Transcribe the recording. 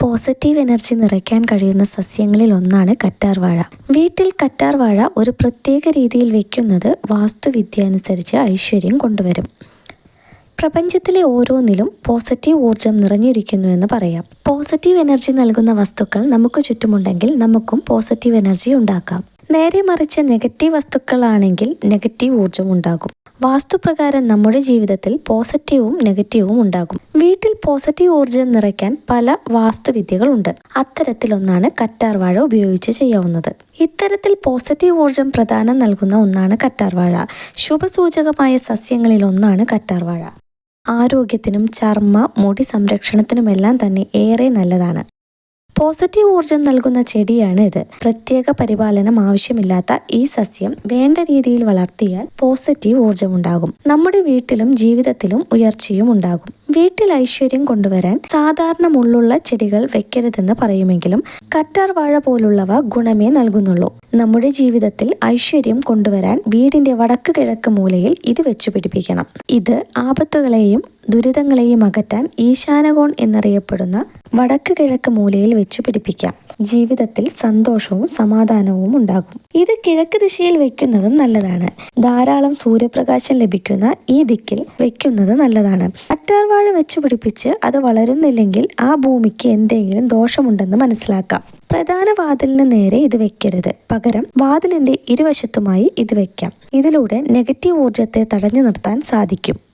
Positive energy നിറയ്ക്കാൻ കഴിയുന്ന സസ്യങ്ങളിൽ ഒന്നാണ് കറ്റാർവാഴ വീട്ടിൽ കറ്റാർവാഴ ഒരു പ്രത്യേക രീതിയിൽ വെക്കുന്നത് വാസ്തുവിദ്യ അനുസരിച്ച് ഐശ്വര്യം കൊണ്ടുവരും. പ്രപഞ്ചത്തിലെ ഓരോന്നിലും പോസിറ്റീവ് ഊർജം നിറഞ്ഞിരിക്കുന്നു എന്ന് പറയാം. പോസിറ്റീവ് എനർജി നൽകുന്ന വസ്തുക്കൾ നമുക്ക് ചുറ്റുമുണ്ടെങ്കിൽ നമുക്കും പോസിറ്റീവ് എനർജി ഉണ്ടാക്കാം. നേരെ മറിച്ച് നെഗറ്റീവ് വസ്തുക്കളാണെങ്കിൽ നെഗറ്റീവ് ഊർജം ഉണ്ടാകും. വാസ്തുപ്രകാരം നമ്മുടെ ജീവിതത്തിൽ പോസിറ്റീവും നെഗറ്റീവും ഉണ്ടാകും. വീട്ടിൽ പോസിറ്റീവ് ഊർജം നിറയ്ക്കാൻ പല വാസ്തുവിദ്യകളുണ്ട്. അത്തരത്തിലൊന്നാണ് കറ്റാർവാഴ ഉപയോഗിച്ച് ചെയ്യാവുന്നത്. ഇത്തരത്തിൽ പോസിറ്റീവ് ഊർജം പ്രധാനം നൽകുന്ന ഒന്നാണ് കറ്റാർവാഴ. ശുഭസൂചകമായ സസ്യങ്ങളിൽ ഒന്നാണ് കറ്റാർവാഴ. ആരോഗ്യത്തിനും ചർമ്മ മുടി സംരക്ഷണത്തിനുമെല്ലാം തന്നെ ഏറെ നല്ലതാണ്. പോസിറ്റീവ് ഊർജം നൽകുന്ന ചെടിയാണ് ഇത് പ്രത്യേക പരിപാലനം ആവശ്യമില്ലാത്ത ഈ സസ്യം വേണ്ട രീതിയിൽ വളർത്തിയാൽ പോസിറ്റീവ് ഊർജം ഉണ്ടാകും നമ്മുടെ വീട്ടിലും ജീവിതത്തിലും ഉയർച്ചയും ഉണ്ടാകും. വീട്ടിൽ ഐശ്വര്യം കൊണ്ടുവരാൻ സാധാരണ മുള്ളുള്ള ചെടികൾ വെക്കരുതെന്ന് പറയുമെങ്കിലും കറ്റാർ വാഴ പോലുള്ളവ ഗുണമേ നൽകുന്നുള്ളൂ. നമ്മുടെ ജീവിതത്തിൽ ഐശ്വര്യം കൊണ്ടുവരാൻ വീടിന്റെ വടക്ക് കിഴക്ക് മൂലയിൽ ഇത് വെച്ചു പിടിപ്പിക്കണം. ഇത് ആപത്തുകളെയും ദുരിതങ്ങളെയും അകറ്റാൻ ഈശാനകോൺ എന്നറിയപ്പെടുന്ന വടക്ക് കിഴക്ക് മൂലയിൽ വെച്ച് പിടിപ്പിക്കാം. ജീവിതത്തിൽ സന്തോഷവും സമാധാനവും ഉണ്ടാകും. ഇത് കിഴക്ക് ദിശയിൽ വെക്കുന്നതും നല്ലതാണ്. ധാരാളം സൂര്യപ്രകാശം ലഭിക്കുന്ന ഈ ദിക്കിൽ വെക്കുന്നത് നല്ലതാണ്. അറ്റാർവാഴ വെച്ച് പിടിപ്പിച്ച് അത് വളരുന്നില്ലെങ്കിൽ ആ ഭൂമിക്ക് എന്തെങ്കിലും ദോഷമുണ്ടെന്ന് മനസ്സിലാക്കാം. പ്രധാന വാതിലിന് നേരെ ഇത് വെക്കരുത്. പകരം വാതിലിന്റെ ഇരുവശത്തുമായി ഇത് വെക്കാം. ഇതിലൂടെ നെഗറ്റീവ് ഊർജത്തെ തടഞ്ഞു നിർത്താൻ സാധിക്കും.